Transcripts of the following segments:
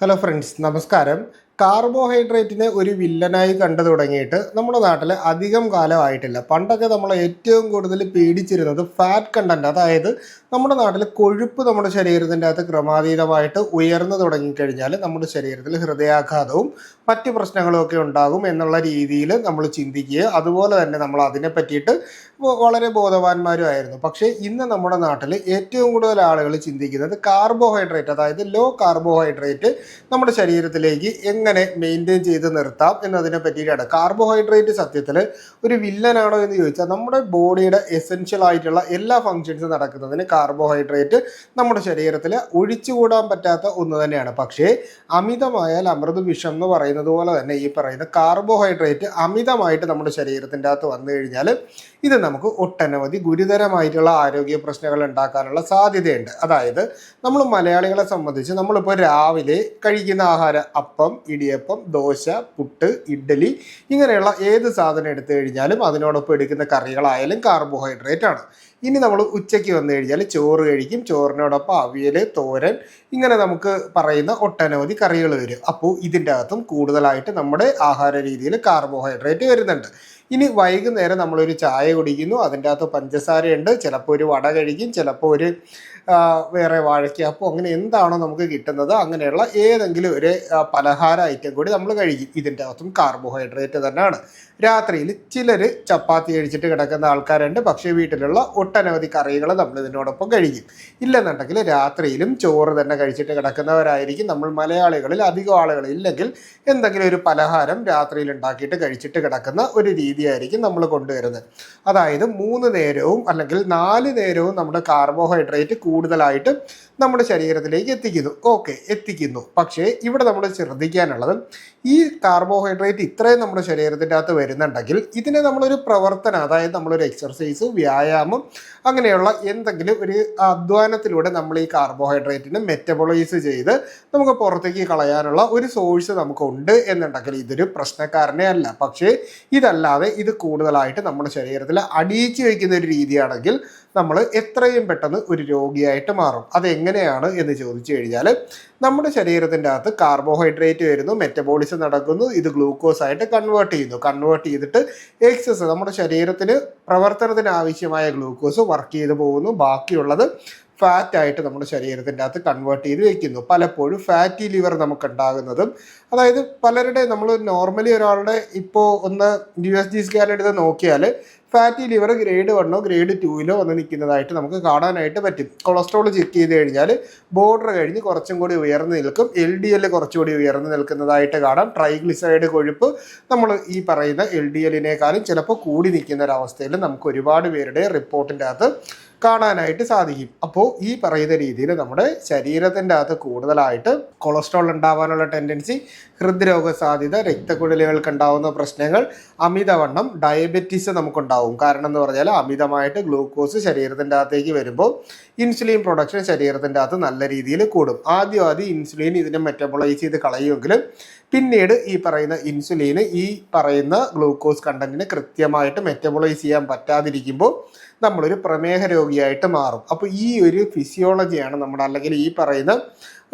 Hello friends നമസ്കാരം. കാർബോഹൈഡ്രേറ്റിനെ ഒരു വില്ലനായി കണ്ടു തുടങ്ങിയിട്ട് നമ്മുടെ നാട്ടിൽ അധികം കാലമായിട്ടില്ല. പണ്ടൊക്കെ നമ്മൾ ഏറ്റവും കൂടുതൽ പേടിച്ചിരുന്നത് ഫാറ്റ് കണ്ടന്റ് അതായത് നമ്മുടെ നാട്ടിൽ കൊഴുപ്പ് നമ്മുടെ ശരീരത്തിന്റെ അകത്ത് ക്രമാതീതമായിട്ട് ഉയർന്നു തുടങ്ങിക്കഴിഞ്ഞാൽ നമ്മുടെ ശരീരത്തിൽ ഹൃദയാഘാതവും മറ്റ് പ്രശ്നങ്ങളും ഒക്കെ ഉണ്ടാകും എന്നുള്ള രീതിയിൽ നമ്മൾ ചിന്തിക്കുക അതുപോലെ തന്നെ നമ്മൾ അതിനെ പറ്റിയിട്ട് വളരെ ബോധവാന്മാരുമായിരുന്നു പക്ഷേ ഇന്ന് നമ്മുടെ നാട്ടിൽ ഏറ്റവും കൂടുതൽ ആളുകൾ ചിന്തിക്കുന്നത് കാർബോഹൈഡ്രേറ്റ് അതായത് ലോ കാർബോഹൈഡ്രേറ്റ് നമ്മുടെ ശരീരത്തിലേക്ക് എങ്ങനെ മെയിന്റെയിൻ ചെയ്ത് നിർത്താം എന്നതിനെ പറ്റിയിട്ടാണ്. കാർബോഹൈഡ്രേറ്റ് സത്യത്തിൽ ഒരു വില്ലനാണോ എന്ന് ചോദിച്ചാൽ നമ്മുടെ ബോഡിയുടെ എസെൻഷ്യൽ ആയിട്ടുള്ള എല്ലാ ഫങ്ഷൻസും നടക്കുന്നതിന് കാർബോഹൈഡ്രേറ്റ് നമ്മുടെ ശരീരത്തിൽ ഒഴിച്ചുകൂടാൻ പറ്റാത്ത ഒന്ന് തന്നെയാണ്. പക്ഷേ അമിതമായാൽ അമൃത് വിഷം എന്ന് പറയുന്നത് പോലെ തന്നെ ഈ പറയുന്ന കാർബോഹൈഡ്രേറ്റ് അമിതമായിട്ട് നമ്മുടെ ശരീരത്തിന്റെ അകത്ത് വന്നു കഴിഞ്ഞാൽ ഇത് നമുക്ക് ഒട്ടനവധി ഗുരുതരമായിട്ടുള്ള ആരോഗ്യ പ്രശ്നങ്ങൾ ഉണ്ടാക്കാനുള്ള സാധ്യതയുണ്ട്. അതായത് നമ്മൾ മലയാളികളെ സംബന്ധിച്ച് നമ്മളിപ്പോൾ രാവിലെ കഴിക്കുന്ന ആഹാരം അപ്പം ഇടിയപ്പം ദോശ പുട്ട് ഇഡ്ഡലി ഇങ്ങനെയുള്ള ഏത് സാധനം എടുത്തു കഴിഞ്ഞാലും അതിനോടൊപ്പം എടുക്കുന്ന കറികളായാലും കാർബോഹൈഡ്രേറ്റ് ആണ്. ഇനി നമ്മൾ ഉച്ചയ്ക്ക് വന്നു കഴിഞ്ഞാൽ ചോറ് കഴിക്കും. ചോറിനോടൊപ്പം അവിയൽ തോരൻ ഇങ്ങനെ നമുക്ക് പറയുന്ന ഒട്ടനവധി കറികൾ വരും. അപ്പോൾ ഇതിന്റെ അകത്തും കൂടുതലായിട്ട് നമ്മുടെ ആഹാര രീതിയിൽ കാർബോഹൈഡ്രേറ്റ് വരുന്നുണ്ട്. ഇനി വൈകുന്നേരം നമ്മളൊരു ചായ കുടിക്കുന്നു. അതിന്റെ അകത്ത് പഞ്ചസാരയുണ്ട്. ചിലപ്പോൾ ഒരു വട കഴിക്കും. ചിലപ്പോൾ ഒരു വേറെ വാഴയ്ക്കപ്പോൾ അങ്ങനെ എന്താണോ നമുക്ക് കിട്ടുന്നത് അങ്ങനെയുള്ള ഏതെങ്കിലും ഒരു പലഹാര ഐറ്റം കൂടി നമ്മൾ കഴിക്കും. ഇതിന്റെ അകത്തും കാർബോഹൈഡ്രേറ്റ് തന്നെയാണ്. രാത്രിയിൽ ചിലർ ചപ്പാത്തി കഴിച്ചിട്ട് കിടക്കുന്ന ആൾക്കാരുണ്ട്. പക്ഷേ വീട്ടിലുള്ള ഒട്ടനവധി കറികൾ നമ്മൾ ഇതിനോടൊപ്പം കഴിക്കും. ഇല്ലെന്നുണ്ടെങ്കിൽ രാത്രിയിലും ചോറ് തന്നെ കഴിച്ചിട്ട് കിടക്കുന്നവരായിരിക്കും. നമ്മൾ മലയാളികളിൽ അധികം ആളുകൾ ഇല്ലെങ്കിൽ എന്തെങ്കിലും ഒരു പലഹാരം രാത്രിയിൽ ഉണ്ടാക്കിയിട്ട് കഴിച്ചിട്ട് കിടക്കുന്ന ഒരു രീതിയായിരിക്കും നമ്മൾ കൊണ്ടുവരുന്നത്. അതായത് മൂന്ന് നേരവും അല്ലെങ്കിൽ നാല് നേരവും നമ്മുടെ കാർബോഹൈഡ്രേറ്റ് കൂടുതലായിട്ട് നമ്മുടെ ശരീരത്തിലേക്ക് എത്തിക്കുന്നു. ഓക്കെ എത്തിക്കുന്നു. പക്ഷേ ഇവിടെ നമ്മൾ ശ്രദ്ധിക്കാനുള്ളത് ഈ കാർബോഹൈഡ്രേറ്റ് ഇത്രയും നമ്മുടെ ശരീരത്തിന്റെ അകത്ത് വരുന്നുണ്ടെങ്കിൽ ഇതിനെ നമ്മളൊരു പ്രവർത്തനം അതായത് നമ്മളൊരു എക്സർസൈസ് വ്യായാമം അങ്ങനെയുള്ള എന്തെങ്കിലും ഒരു അധ്വാനത്തിലൂടെ നമ്മൾ ഈ കാർബോഹൈഡ്രേറ്റിനെ മെറ്റബോളൈസ് ചെയ്ത് നമുക്ക് പുറത്തേക്ക് കളയാനുള്ള ഒരു സോഴ്സ് നമുക്കുണ്ട് എന്നുണ്ടെങ്കിൽ ഇതൊരു പ്രശ്നക്കാരനെ അല്ല. പക്ഷേ ഇതല്ലാതെ ഇത് കൂടുതലായിട്ട് നമ്മുടെ ശരീരത്തിൽ അടിയിച്ചു വയ്ക്കുന്ന ഒരു രീതിയാണെങ്കിൽ നമ്മൾ എത്രയും പെട്ടെന്ന് ഒരു രോഗിയായിട്ട് മാറും. അതെങ്ങനെയാണ് എന്ന് ചോദിച്ചു കഴിഞ്ഞാൽ നമ്മുടെ ശരീരത്തിന്റെ അകത്ത് കാർബോഹൈഡ്രേറ്റ് വരുന്നു മെറ്റബോളിസം നടക്കുന്നു ഇത് ഗ്ലൂക്കോസ് ആയിട്ട് കൺവേർട്ട് ചെയ്യുന്നു. കൺവേർട്ട് ചെയ്തിട്ട് എക്സസ് നമ്മുടെ ശരീരത്തിന് പ്രവർത്തനത്തിന് ആവശ്യമായ ഗ്ലൂക്കോസ് വർക്ക് ചെയ്ത് പോകുന്നു. ബാക്കിയുള്ളത് ഫാറ്റ് ആയിട്ട് നമ്മുടെ ശരീരത്തിന്റെ അകത്ത് കൺവേർട്ട് ചെയ്ത് വെക്കുന്നു. പലപ്പോഴും ഫാറ്റി ലിവർ നമുക്ക് ഉണ്ടാകുന്നതും അതായത് പലരുടെ നമ്മൾ നോർമലി ഒരാളുടെ ഇപ്പോൾ ഒന്ന് യു എസ് ജി സ്കാൻ എടുത്ത് നോക്കിയാൽ ഫാറ്റി ലിവർ ഗ്രേഡ് വണ്ണോ ഗ്രേഡ് ടൂയിലോ വന്ന് നിൽക്കുന്നതായിട്ട് നമുക്ക് കാണാനായിട്ട് പറ്റും. കൊളസ്ട്രോൾ ചെക്ക് ചെയ്ത് കഴിഞ്ഞാൽ ബോർഡർ കഴിഞ്ഞ് കുറച്ചും കൂടി ഉയർന്നു നിൽക്കും. എൽ ഡി എൽ കുറച്ചുകൂടി ഉയർന്നു നിൽക്കുന്നതായിട്ട് കാണാം. ട്രൈഗ്ലിസൈഡ് കൊഴുപ്പ് നമ്മൾ ഈ പറയുന്ന എൽ ഡി എല്ലിനേക്കാളും ചിലപ്പോൾ കൂടി നിൽക്കുന്ന ഒരവസ്ഥയിൽ നമുക്ക് ഒരുപാട് പേരുടെ റിപ്പോർട്ടിന്റെ അകത്ത് കാണാനായിട്ട് സാധിക്കും. അപ്പോൾ ഈ പറയുന്ന രീതിയിൽ നമ്മുടെ ശരീരത്തിന്റെ അകത്ത് കൂടുതലായിട്ട് കൊളസ്ട്രോൾ ഉണ്ടാവാനുള്ള ടെൻഡൻസി ഹൃദ്രോഗ സാധ്യത രക്തക്കുഴലുകൾക്ക് ഉണ്ടാവുന്ന പ്രശ്നങ്ങൾ അമിതവണ്ണം ഡയബറ്റീസ് നമുക്കുണ്ടാവും. കാരണം എന്ന് പറഞ്ഞാൽ അമിതമായിട്ട് ഗ്ലൂക്കോസ് ശരീരത്തിന്റെ അകത്തേക്ക് വരുമ്പോൾ ഇൻസുലിൻ പ്രൊഡക്ഷൻ ശരീരത്തിന്റെ അകത്ത് നല്ല രീതിയിൽ കൂടും. ആദ്യം ആദ്യം ഇൻസുലിൻ ഇതിനെ മെറ്റബോളൈസ് ചെയ്ത് കളയുമെങ്കിലും പിന്നീട് ഈ പറയുന്ന ഇൻസുലിന് ഈ പറയുന്ന ഗ്ലൂക്കോസ് കണ്ടന്റിന് കൃത്യമായിട്ട് മെറ്റബോളൈസ് ചെയ്യാൻ പറ്റാതിരിക്കുമ്പോൾ നമ്മളൊരു പ്രമേഹ രോഗിയായിട്ട് മാറും. അപ്പോൾ ഈ ഒരു ഫിസിയോളജിയാണ് നമ്മുടെ അല്ലെങ്കിൽ ഈ പറയുന്ന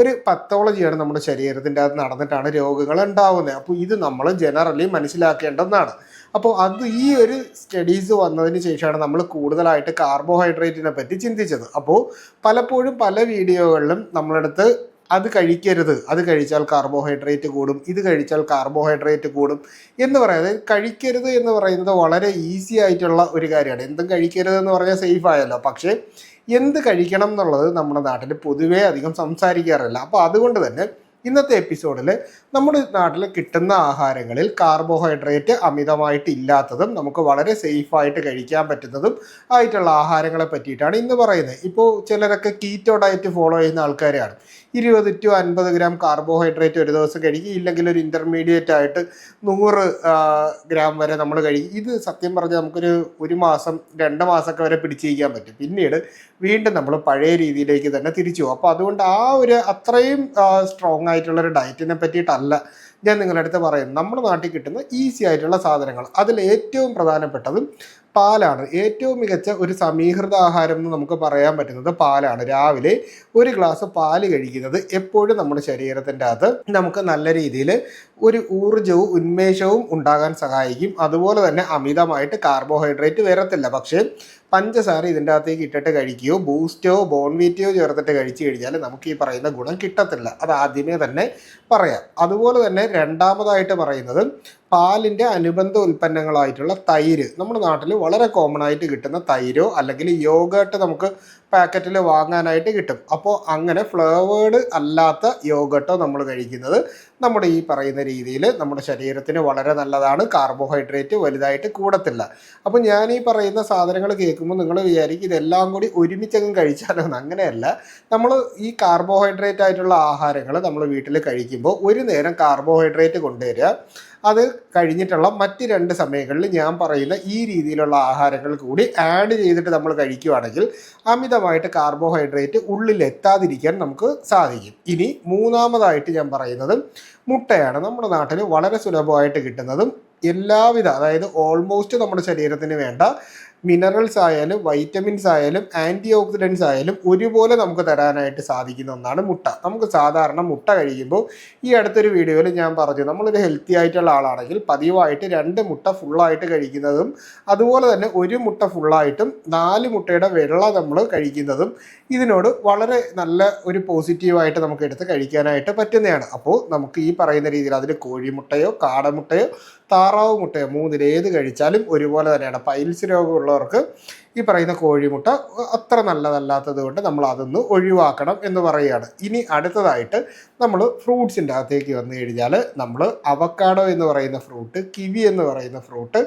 ഒരു പത്തോളജിയാണ് നമ്മുടെ ശരീരത്തിന്റെ അത് നടന്നിട്ടാണ് രോഗങ്ങൾ ഉണ്ടാവുന്നത്. അപ്പോൾ ഇത് നമ്മൾ ജനറലി മനസ്സിലാക്കേണ്ടതാണ്. അപ്പോൾ അത് ഈ ഒരു സ്റ്റഡീസ് വന്നതിന് ശേഷമാണ് നമ്മൾ കൂടുതലായിട്ട് കാർബോഹൈഡ്രേറ്റിനെ പറ്റി ചിന്തിച്ചത്. അപ്പോൾ പലപ്പോഴും പല വീഡിയോകളിലും നമ്മളടുത്ത് അത് കഴിക്കരുത്. അത് കഴിച്ചാൽ കാർബോഹൈഡ്രേറ്റ് കൂടും. ഇത് കഴിച്ചാൽ കാർബോഹൈഡ്രേറ്റ് കൂടും. എന്ന് പറയുന്നത് കഴിക്കരുത് എന്ന് പറയുന്നത് വളരെ ഈസി ആയിട്ടുള്ള ഒരു കാര്യമാണ്. എന്തും കഴിക്കരുത് എന്ന് പറഞ്ഞാൽ സേഫ് ആയല്ലോ. പക്ഷേ എന്ത് കഴിക്കണം എന്നുള്ളത് നമ്മുടെ നാട്ടിൽ പൊതുവേ അധികം സംസാരിക്കാറില്ല. അപ്പോൾ അതുകൊണ്ട് തന്നെ ഇന്നത്തെ എപ്പിസോഡിൽ നമ്മുടെ നാട്ടിൽ കിട്ടുന്ന ആഹാരങ്ങളിൽ കാർബോഹൈഡ്രേറ്റ് അമിതമായിട്ട് ഇല്ലാത്തതും നമുക്ക് വളരെ സേഫായിട്ട് കഴിക്കാൻ പറ്റുന്നതും ആയിട്ടുള്ള ആഹാരങ്ങളെ പറ്റിയിട്ടാണ് ഇന്ന് പറയുന്നത്. ഇപ്പോൾ ചിലരൊക്കെ കീറ്റോ ഡയറ്റ് ഫോളോ ചെയ്യുന്ന ആൾക്കാരാണ് ഇരുപത് ടു അൻപത് ഗ്രാം കാർബോഹൈഡ്രേറ്റ് ഒരു ദിവസം കഴിക്കുക ഇല്ലെങ്കിൽ ഒരു ഇന്റർമീഡിയറ്റ് ആയിട്ട് നൂറ് ഗ്രാം വരെ നമ്മൾ കഴിക്കും ഇത് സത്യം പറഞ്ഞാൽ നമുക്കൊരു ഒരു മാസം രണ്ട് മാസമൊക്കെ വരെ പിടിച്ചിരിക്കാൻ പറ്റും. പിന്നീട് വീണ്ടും നമ്മൾ പഴയ രീതിയിലേക്ക് തന്നെ തിരിച്ചു പോകും. അപ്പോൾ അതുകൊണ്ട് ആ ഒരു അത്രയും സ്ട്രോങ് ആയിട്ടുള്ള ഒരു ഡയറ്റിനെ പറ്റിയിട്ടല്ല. ഞാൻ നിങ്ങളുടെ അടുത്ത് പറയും. നമ്മുടെ നാട്ടിൽ കിട്ടുന്ന ഈസി ആയിട്ടുള്ള സാധനങ്ങൾ. അതിൽ ഏറ്റവും പ്രധാനപ്പെട്ടതും പാലാണ്. ഏറ്റവും മികച്ച ഒരു സമീകൃത ആഹാരം എന്ന് നമുക്ക് പറയാൻ പറ്റുന്നത് പാലാണ്. രാവിലെ ഒരു ഗ്ലാസ് പാൽ കഴിക്കുന്നത് എപ്പോഴും നമ്മുടെ ശരീരത്തിന്റെ അകത്ത് നമുക്ക് നല്ല രീതിയിൽ ഒരു ഊർജവും ഉന്മേഷവും ഉണ്ടാകാൻ സഹായിക്കും. അതുപോലെ തന്നെ അമിതമായിട്ട് കാർബോഹൈഡ്രേറ്റ് വരത്തില്ല. പക്ഷേ പഞ്ചസാര ഇതിന്റെ അകത്തേക്ക് ഇട്ടിട്ട് കഴിക്കുകയോ ബൂസ്റ്റോ ബോൺവീറ്റയോ ചേർത്തിട്ട് കഴിച്ചു കഴിഞ്ഞാൽ നമുക്ക് ഈ പറയുന്ന ഗുണം കിട്ടത്തില്ല. അത് ആദ്യമേ തന്നെ പറയാം. അതുപോലെ തന്നെ രണ്ടാമതായിട്ട് പറയുന്നത് പാലിന്റെ അനുബന്ധ ഉൽപ്പന്നങ്ങളായിട്ടുള്ള തൈര്. നമ്മുടെ നാട്ടിൽ വളരെ കോമൺ ആയിട്ട് കിട്ടുന്ന തൈരോ അല്ലെങ്കിൽ യോഗേട്ട് നമുക്ക് പാക്കറ്റിൽ വാങ്ങാനായിട്ട് കിട്ടും. അപ്പോൾ അങ്ങനെ ഫ്ലേവേഡ് അല്ലാത്ത യോഗട്ടോ നമ്മൾ കഴിക്കുന്നത് നമ്മുടെ ഈ പറയുന്ന രീതിയിൽ നമ്മുടെ ശരീരത്തിന് വളരെ നല്ലതാണ്. കാർബോഹൈഡ്രേറ്റ് വലുതായിട്ട് കൂടത്തില്ല. അപ്പോൾ ഞാൻ ഈ പറയുന്ന സാധനങ്ങൾ കേൾക്കുമ്പോൾ നിങ്ങൾ വിചാരിക്കും ഇതെല്ലാം കൂടി ഒരുമിച്ചങ്ങ് കഴിച്ചാലോ? അങ്ങനെയല്ല. നമ്മൾ ഈ കാർബോഹൈഡ്രേറ്റ് ആയിട്ടുള്ള ആഹാരങ്ങൾ നമ്മൾ വീട്ടിൽ കഴിക്കുമ്പോൾ ഒരു നേരം കാർബോഹൈഡ്രേറ്റ് കൊണ്ടുവരിക. അത് കഴിഞ്ഞിട്ടുള്ള മറ്റ് രണ്ട് സമയങ്ങളിൽ ഞാൻ പറയുന്ന ഈ രീതിയിലുള്ള ആഹാരങ്ങൾ കൂടി ആഡ് ചെയ്തിട്ട് നമ്മൾ കഴിക്കുകയാണെങ്കിൽ അമിതമായിട്ട് കാർബോഹൈഡ്രേറ്റ് ഉള്ളിൽ എത്താതിരിക്കാൻ നമുക്ക് സാധിക്കും. ഇനി മൂന്നാമതായിട്ട് ഞാൻ പറയുന്നത് മുട്ടയാണ്. നമ്മുടെ നാട്ടിൽ വളരെ സുലഭമായിട്ട് കിട്ടുന്നതും എല്ലാവിധ അതായത് ഓൾമോസ്റ്റ് നമ്മുടെ ശരീരത്തിന് വേണ്ട മിനറൽസ് ആയാലും വൈറ്റമിൻസ് ആയാലും ആന്റി ഓക്സിഡൻസ് ആയാലും ഒരുപോലെ നമുക്ക് തരാനായിട്ട് സാധിക്കുന്ന ഒന്നാണ് മുട്ട. നമുക്ക് സാധാരണ മുട്ട കഴിക്കുമ്പോൾ ഈ അടുത്തൊരു വീഡിയോയിൽ ഞാൻ പറഞ്ഞു നമ്മളൊരു ഹെൽത്തി ആയിട്ടുള്ള ആളാണെങ്കിൽ പതിവായിട്ട് രണ്ട് മുട്ട ഫുള്ളായിട്ട് കഴിക്കുന്നതും അതുപോലെ തന്നെ ഒരു മുട്ട ഫുള്ളായിട്ടും നാല് മുട്ടയുടെ വെള്ള നമ്മൾ കഴിക്കുന്നതും ഇതിനോട് വളരെ നല്ല ഒരു പോസിറ്റീവായിട്ട് നമുക്ക് എടുത്ത് കഴിക്കാനായിട്ട് പറ്റുന്നതാണ്. അപ്പോൾ നമുക്ക് ഈ പറയുന്ന രീതിയിൽ അതിൽ കോഴിമുട്ടയോ കാടമുട്ടയോ താറാവ് മുട്ടയോ മൂന്നിൽ ഏത് കഴിച്ചാലും ഒരുപോലെ തന്നെയാണ്. പൈൽസ് രോഗമുള്ളവർക്ക് ഈ പറയുന്ന കോഴിമുട്ട അത്ര നല്ലതല്ലാത്തത് കൊണ്ട് നമ്മൾ അതൊന്ന് ഒഴിവാക്കണം എന്ന് പറയുകയാണ്. ഇനി അടുത്തതായിട്ട് നമ്മൾ ഫ്രൂട്ട്സിന്റെ അകത്തേക്ക് വന്നു കഴിഞ്ഞാൽ നമ്മൾ അവക്കാഡോ എന്ന് പറയുന്ന ഫ്രൂട്ട് കിവി എന്ന് പറയുന്ന ഫ്രൂട്ട്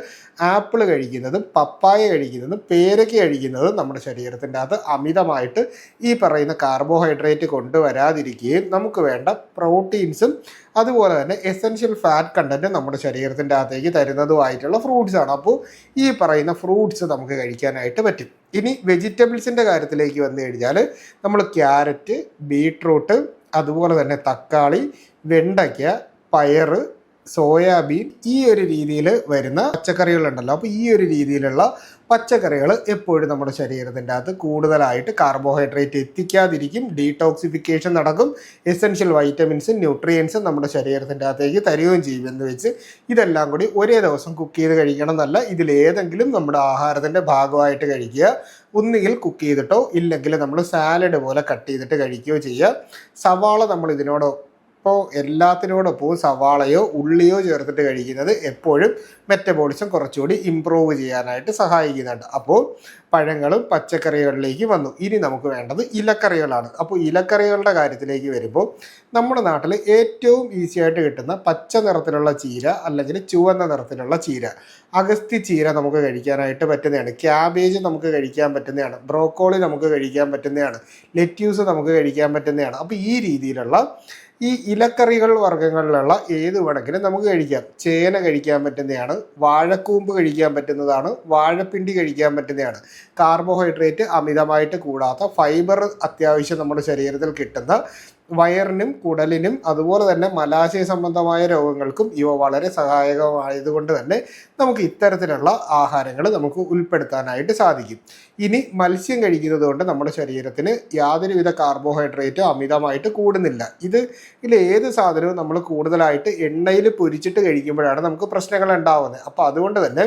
ആപ്പിൾ കഴിക്കുന്നതും പപ്പായ കഴിക്കുന്നതും പേരയ്ക്ക കഴിക്കുന്നതും നമ്മുടെ ശരീരത്തിന്റെ അകത്ത് അമിതമായിട്ട് ഈ പറയുന്ന കാർബോഹൈഡ്രേറ്റ് കൊണ്ടുവരാതിരിക്കുകയും നമുക്ക് വേണ്ട പ്രോട്ടീൻസും അതുപോലെ തന്നെ എസെൻഷ്യൽ ഫാറ്റ് കണ്ടന്റ് നമ്മുടെ ശരീരത്തിന്റെ അകത്തേക്ക് തരുന്നതുമായിട്ടുള്ള ഫ്രൂട്ട്സാണ്. അപ്പോൾ ഈ പറയുന്ന ഫ്രൂട്ട്സ് നമുക്ക് കഴിക്കാനായിട്ട് പറ്റും. ഇനി വെജിറ്റബിൾസിന്റെ കാര്യത്തിലേക്ക് വന്നു കഴിഞ്ഞാൽ നമ്മൾ ക്യാരറ്റ് ബീട്രൂട്ട് അതുപോലെ തന്നെ തക്കാളി വെണ്ടയ്ക്ക പയറ് സോയാബീൻ ഈ ഒരു രീതിയിൽ വരുന്ന പച്ചക്കറികളുണ്ടല്ലോ. അപ്പോൾ ഈ ഒരു രീതിയിലുള്ള പച്ചക്കറികൾ എപ്പോഴും നമ്മുടെ ശരീരത്തിന്റെ അകത്ത് കൂടുതലായിട്ട് കാർബോഹൈഡ്രേറ്റ് എത്തിക്കാതിരിക്കും. ഡീടോക്സിഫിക്കേഷൻ നടക്കും. എസെൻഷ്യൽ വൈറ്റമിൻസും ന്യൂട്രിയൻസും നമ്മുടെ ശരീരത്തിന്റെ അകത്തേക്ക് തരികയും ചെയ്യും എന്ന് വെച്ച് ഇതെല്ലാം കൂടി ഒരേ ദിവസം കുക്ക് ചെയ്ത് കഴിക്കണം എന്നല്ല ഇതിലേതെങ്കിലും നമ്മുടെ ആഹാരത്തിന്റെ ഭാഗമായിട്ട് കഴിക്കുക. ഒന്നുകിൽ കുക്ക് ചെയ്തിട്ടോ ഇല്ലെങ്കിൽ നമ്മൾ സാലഡ് പോലെ കട്ട് ചെയ്തിട്ട് കഴിക്കുകയോ ചെയ്യുക. സവാള നമ്മൾ ഇതിനോട് ഇപ്പോൾ എല്ലാത്തിനോടൊപ്പവും സവാളയോ ഉള്ളിയോ ചേർത്തിട്ട് കഴിക്കുന്നത് എപ്പോഴും മെറ്റബോളിസം കുറച്ചുകൂടി ഇമ്പ്രൂവ് ചെയ്യാനായിട്ട് സഹായിക്കുന്നുണ്ട്. അപ്പോൾ പഴങ്ങളും പച്ചക്കറികളിലേക്ക് വന്നു. ഇനി നമുക്ക് വേണ്ടത് ഇലക്കറികളാണ്. അപ്പോൾ ഇലക്കറികളുടെ കാര്യത്തിലേക്ക് വരുമ്പോൾ നമ്മുടെ നാട്ടിൽ ഏറ്റവും ഈസി ആയിട്ട് കിട്ടുന്ന പച്ച നിറത്തിലുള്ള ചീര അല്ലെങ്കിൽ ചുവന്ന നിറത്തിലുള്ള ചീര അഗസ്തി ചീര നമുക്ക് കഴിക്കാനായിട്ട് പറ്റുന്നതാണ്. ക്യാബേജ് നമുക്ക് കഴിക്കാൻ പറ്റുന്നതാണ്. ബ്രോക്കോളി നമുക്ക് കഴിക്കാൻ പറ്റുന്നതാണ്. ലെറ്റ്യൂസ് നമുക്ക് കഴിക്കാൻ പറ്റുന്നതാണ്. അപ്പോൾ ഈ രീതിയിലുള്ള ഈ ഇലക്കറികൾ വർഗങ്ങളിലുള്ള ഏത് വേണമെങ്കിലും നമുക്ക് കഴിക്കാം. ചേന കഴിക്കാൻ പറ്റുന്നതാണ് വാഴക്കൂമ്പ് കഴിക്കാൻ പറ്റുന്നതാണ് വാഴപ്പിണ്ടി കഴിക്കാൻ പറ്റുന്നതാണ്. കാർബോഹൈഡ്രേറ്റ് അമിതമായിട്ട് കൂടാത്ത ഫൈബർ അത്യാവശ്യം നമ്മുടെ ശരീരത്തിൽ കിട്ടുന്ന വയറിനും കുടലിനും അതുപോലെ തന്നെ മലാശയ സംബന്ധമായ രോഗങ്ങൾക്കും ഇവ വളരെ സഹായകമായതുകൊണ്ട് തന്നെ നമുക്ക് ഇത്തരത്തിലുള്ള ആഹാരങ്ങൾ നമുക്ക് ഉൾപ്പെടുത്താനായിട്ട് സാധിക്കും. ഇനി മത്സ്യം കഴിക്കുന്നത് കൊണ്ട് നമ്മുടെ ശരീരത്തിന് യാതൊരുവിധ കാർബോഹൈഡ്രേറ്റോ അമിതമായിട്ട് കൂടുന്നില്ല. ഇത് ഇതിൽ ഏത് സാധനവും നമ്മൾ കൂടുതലായിട്ട് എണ്ണയിൽ പൊരിച്ചിട്ട് കഴിക്കുമ്പോഴാണ് നമുക്ക് പ്രശ്നങ്ങൾ ഉണ്ടാവുന്നത്. അപ്പോൾ അതുകൊണ്ട് തന്നെ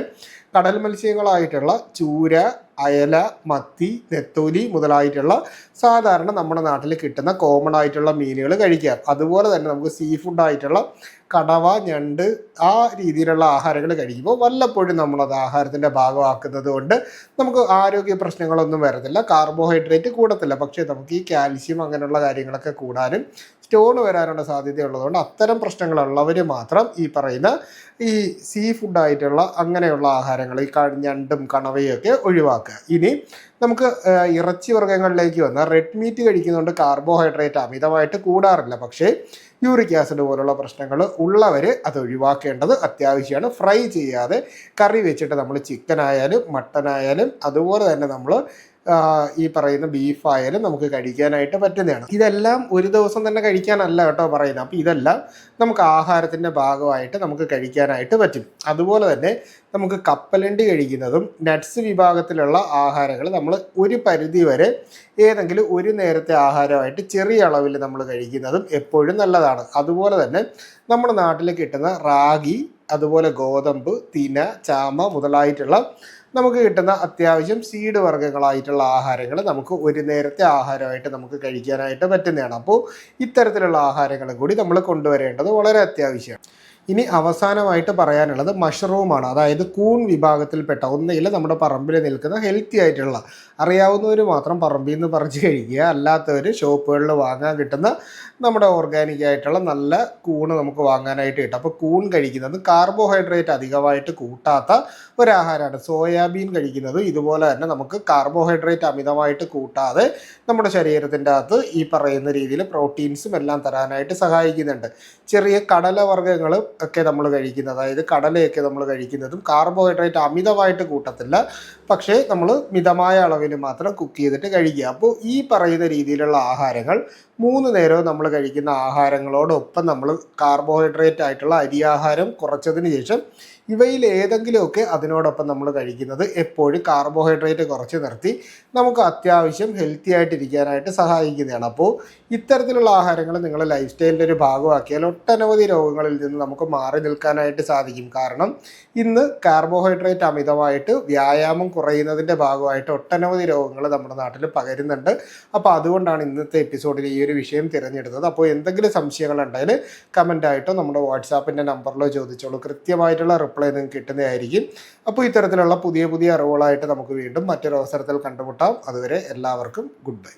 കടൽ മത്സ്യങ്ങളായിട്ടുള്ള ചൂര അയല മത്തി നെത്തോലി മുതലായിട്ടുള്ള സാധാരണ നമ്മുടെ നാട്ടിൽ കിട്ടുന്ന കോമൺ ആയിട്ടുള്ള മീനുകൾ കഴിക്കാം. അതുപോലെ തന്നെ നമുക്ക് സീ ഫുഡ് ആയിട്ടുള്ള കടവ ഞണ്ട് ആ രീതിയിലുള്ള ആഹാരങ്ങൾ കഴിക്കുമ്പോൾ വല്ലപ്പോഴും നമ്മളത് ആഹാരത്തിന്റെ ഭാഗമാക്കുന്നത് കൊണ്ട് നമുക്ക് ആരോഗ്യ പ്രശ്നങ്ങളൊന്നും വരത്തില്ല കാർബോഹൈഡ്രേറ്റ് കൂടത്തില്ല. പക്ഷേ നമുക്ക് ഈ കാൽസ്യം അങ്ങനെയുള്ള കാര്യങ്ങളൊക്കെ കൂടാനും സ്റ്റോൺ വരാനുള്ള സാധ്യതയുള്ളതുകൊണ്ട് അത്തരം പ്രശ്നങ്ങളുള്ളവർ മാത്രം ഈ പറയുന്ന ഈ സീ ഫുഡായിട്ടുള്ള അങ്ങനെയുള്ള ആഹാരങ്ങൾ ഈ ഞണ്ടും കണവയും ഒക്കെ ഒഴിവാക്കുക. ഇനി നമുക്ക് ഇറച്ചി വർഗങ്ങളിലേക്ക് വന്നാൽ റെഡ് മീറ്റ് കഴിക്കുന്നതുകൊണ്ട് കാർബോഹൈഡ്രേറ്റ് അമിതമായിട്ട് കൂടാറില്ല. പക്ഷേ യൂറിക് ആസിഡ് പോലുള്ള പ്രശ്നങ്ങൾ ഉള്ളവർ അത് ഒഴിവാക്കേണ്ടത് അത്യാവശ്യമാണ്. ഫ്രൈ ചെയ്യാതെ കറി വെച്ചിട്ട് നമ്മൾ ചിക്കൻ ആയാലും മട്ടൻ ആയാലും അതുപോലെ തന്നെ നമ്മൾ ഈ പറയുന്ന ബീഫ് ബീഫായാലും നമുക്ക് കഴിക്കാനായിട്ട് പറ്റുന്നതാണ്. ഇതെല്ലാം ഒരു ദിവസം തന്നെ കഴിക്കാനല്ല കേട്ടോ പറയുന്നത്. അപ്പോൾ ഇതെല്ലാം നമുക്ക് ആഹാരത്തിന്റെ ഭാഗമായിട്ട് നമുക്ക് കഴിക്കാനായിട്ട് പറ്റും. അതുപോലെ തന്നെ നമുക്ക് കപ്പലണ്ടി കഴിക്കുന്നതും നട്ട്സ് വിഭാഗത്തിലുള്ള ആഹാരങ്ങൾ നമ്മൾ ഒരു പരിധി വരെ ഏതെങ്കിലും ഒരു നേരത്തെ ആഹാരമായിട്ട് ചെറിയ അളവിൽ നമ്മൾ കഴിക്കുന്നതും എപ്പോഴും നല്ലതാണ്. അതുപോലെ തന്നെ നമ്മുടെ നാട്ടിൽ കിട്ടുന്ന റാഗി അതുപോലെ ഗോതമ്പ് തിന ചാമ മുതലായിട്ടുള്ള നമുക്ക് കിട്ടുന്ന അത്യാവശ്യം സീഡ് വർഗങ്ങളായിട്ടുള്ള ആഹാരങ്ങൾ നമുക്ക് ഒരു നേരത്തെ ആഹാരമായിട്ട് നമുക്ക് കഴിക്കാനായിട്ട് പറ്റുന്നതാണ്. അപ്പോൾ ഇത്തരത്തിലുള്ള ആഹാരങ്ങളും കൂടി നമ്മൾ കൊണ്ടുവരേണ്ടത് വളരെ അത്യാവശ്യമാണ്. ഇനി അവസാനമായിട്ട് പറയാനുള്ളത് മഷ്റൂമാണ്. അതായത് കൂൺ വിഭാഗത്തിൽപ്പെട്ട ഒന്നുകിൽ നമ്മുടെ പറമ്പിൽ നിൽക്കുന്ന ഹെൽത്തി ആയിട്ടുള്ള അറിയാവുന്നവർ മാത്രം പറമ്പിൽ നിന്ന് പറിച്ച് കഴിക്കുക. അല്ലാത്തവർ ഷോപ്പുകളിൽ വാങ്ങാൻ കിട്ടുന്ന നമ്മുടെ ഓർഗാനിക് ആയിട്ടുള്ള നല്ല കൂണ് നമുക്ക് വാങ്ങാനായിട്ട് കിട്ടും. അപ്പോൾ കൂൺ കഴിക്കുന്നത് കാർബോഹൈഡ്രേറ്റ് അധികമായിട്ട് കൂട്ടാത്ത ഒരാഹാരമാണ്. സോയാബീൻ കഴിക്കുന്നത് ഇതുപോലെ തന്നെ നമുക്ക് കാർബോഹൈഡ്രേറ്റ് അമിതമായിട്ട് കൂട്ടാതെ നമ്മുടെ ശരീരത്തിന്റെ അകത്ത് ഈ പറയുന്ന രീതിയിൽ പ്രോട്ടീൻസും എല്ലാം തരാനായിട്ട് സഹായിക്കുന്നുണ്ട്. ചെറിയ കടല വർഗങ്ങൾ ഒക്കെ നമ്മൾ കഴിക്കുന്നത് അതായത് കടലയൊക്കെ നമ്മൾ കഴിക്കുന്നതും കാർബോഹൈഡ്രേറ്റ് അമിതമായിട്ട് കൂട്ടത്തില്ല. പക്ഷേ നമ്മൾ മിതമായ അളവിൽ മാത്രം കുക്ക് ചെയ്തിട്ട് കഴിക്കുക. അപ്പോൾ ഈ പറയുന്ന രീതിയിലുള്ള ആഹാരങ്ങൾ മൂന്ന് നേരവും നമ്മൾ കഴിക്കുന്ന ആഹാരങ്ങളോടൊപ്പം നമ്മൾ കാർബോഹൈഡ്രേറ്റ് ആയിട്ടുള്ള അരിയാഹാരം കുറച്ചതിന് ശേഷം ഇവയിൽ ഏതെങ്കിലുമൊക്കെ അതിനോടൊപ്പം നമ്മൾ കഴിക്കുന്നത് എപ്പോഴും കാർബോഹൈഡ്രേറ്റ് കുറച്ച് നിർത്തി നമുക്ക് അത്യാവശ്യം ഹെൽത്തി ആയിട്ടിരിക്കാനായിട്ട് സഹായിക്കുന്നതാണ്. അപ്പോൾ ഇത്തരത്തിലുള്ള ആഹാരങ്ങൾ നിങ്ങൾ ലൈഫ് സ്റ്റൈലിന്റെ ഒരു ഭാഗമാക്കിയാൽ ഒട്ടനവധി രോഗങ്ങളിൽ നിന്ന് നമുക്ക് മാറി നിൽക്കാനായിട്ട് സാധിക്കും. കാരണം ഇന്ന് കാർബോഹൈഡ്രേറ്റ് അമിതമായിട്ട് വ്യായാമം കുറയുന്നതിന്റെ ഭാഗമായിട്ട് ഒട്ടനവധി രോഗങ്ങൾ നമ്മുടെ നാട്ടിൽ പകരുന്നുണ്ട്. അപ്പോൾ അതുകൊണ്ടാണ് ഇന്നത്തെ എപ്പിസോഡിൽ ഈ ഒരു വിഷയം തിരഞ്ഞെടുത്തത്. അപ്പോൾ എന്തെങ്കിലും സംശയങ്ങളുണ്ടെങ്കിൽ കമന്റായിട്ടോ നമ്മുടെ വാട്സാപ്പിന്റെ നമ്പറിലോ ചോദിച്ചോളൂ. കൃത്യമായിട്ടുള്ള നിങ്ങൾക്ക് കിട്ടുന്നതായിരിക്കും. അപ്പോൾ ഇത്തരത്തിലുള്ള പുതിയ പുതിയ അറിവുകളായിട്ട് നമുക്ക് വീണ്ടും മറ്റൊരു അവസരത്തിൽ കണ്ടുമുട്ടാം. അതുവരെ എല്ലാവർക്കും ഗുഡ് ബൈ